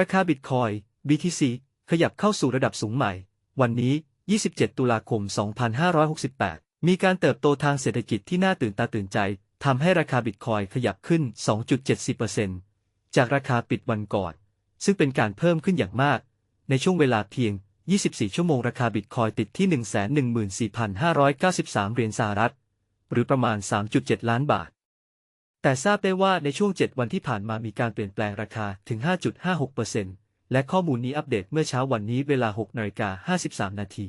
ราคาบิตคอย BTC ขยับเข้าสู่ระดับสูงใหม่ วันนี้ 27 ตุลาคม 2568 มีการเติบโตทางเศรษฐกิจที่น่าตื่นตาตื่นใจ ทำให้ราคาบิตคอยขยับขึ้น 2.70%จากราคาปิดวันก่อน ซึ่งเป็นการเพิ่มขึ้นอย่างมาก ในช่วงเวลาเพียง 24 ชั่วโมงราคาบิตคอยติดที่ 114,593 เหรียญสหรัฐ หรือประมาณ 3.7 ล้านบาท แต่ทราบได้ว่าในช่วง 7 วันที่ผ่านมามีการเปลี่ยนแปลงราคาถึง 5.56%และข้อมูลนี้อัปเดตเมื่อเช้าวันนี้เวลา6นาฬิกา53 นาที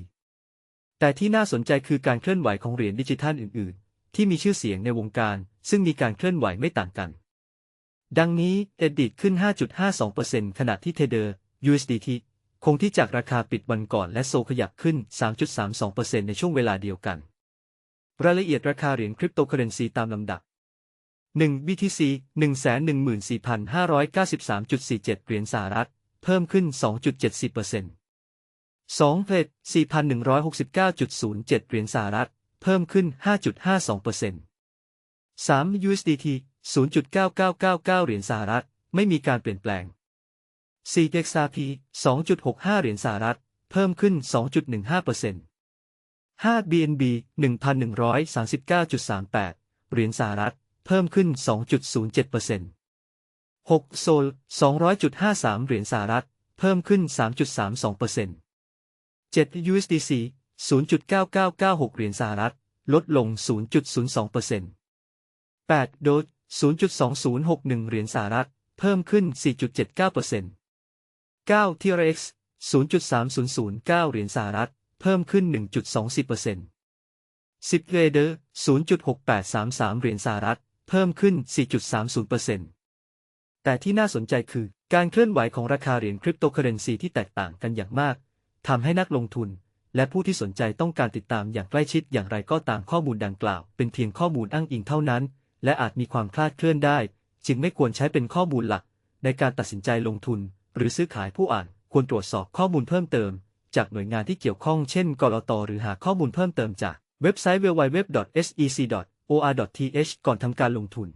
แต่ที่น่าสนใจคือการเคลื่อนไหวของเหรียญดิจิทัลอื่น ๆ ที่มีชื่อเสียงในวงการ ซึ่งมีการเคลื่อนไหวไม่ต่างกัน ดังนี้เอดิดขึ้น 5.52%ขณะที่เทเดอร์ USDT คงที่จากราคาปิดวันก่อนและโซขยับขึ้น 3.32%ในช่วงเวลาเดียวกัน รายละเอียดราคาเหรียญคริปโตเคอเรนซีตามลำดับ 1 BTC 114,593.47 เหรียญสหรัฐ เพิ่มขึ้น 2.70% 2เพจ4,169.07 เหรียญสหรัฐ เพิ่มขึ้น 5.52% 3 USDT 0.9999 เหรียญสหรัฐ ไม่มีการเปลี่ยนแปลง 4 XRP 2.65 เหรียญสหรัฐ เพิ่มขึ้น 2.15% 5 BNB 1,139.38 เหรียญสหรัฐ เพิ่มขึ้น 2.07% 6 โซล 200.53 เหรียญสหรัฐ เพิ่มขึ้น 3.32% 7 USDC 0.9996 เหรียญสหรัฐ ลดลง 0.02% 8 โด0.2061 เหรียญสหรัฐ เพิ่มขึ้น 4.79% 9 TRX 0.3009 เหรียญสหรัฐ เพิ่มขึ้น 1.20% 10 Trader 0.6833 เหรียญสหรัฐ เพิ่มขึ้น 4.30%แต่ที่น่าสนใจคือการเคลื่อนไหวของราคาเหรียญคริปโตเคอเรนซีที่แตกต่างกันอย่างมากทำให้นักลงทุน และผู้ที่สนใจต้องการติดตามอย่างใกล้ชิดอย่างไรก็ตามข้อมูลดังกล่าว เป็นเพียงข้อมูลอ้างอิงเท่านั้น และอาจมีความคลาดเคลื่อนได้ จึงไม่ควรใช้เป็นข้อมูลหลัก ในการตัดสินใจลงทุน หรือซื้อขายผู้อ่านควรตรวจสอบข้อมูลเพิ่มเติม จากหน่วยงานที่เกี่ยวข้องเช่น กรตหรือหาข้อมูลเพิ่มเติมจากเว็บไซต์ oa.th ก่อนทำการลงทุน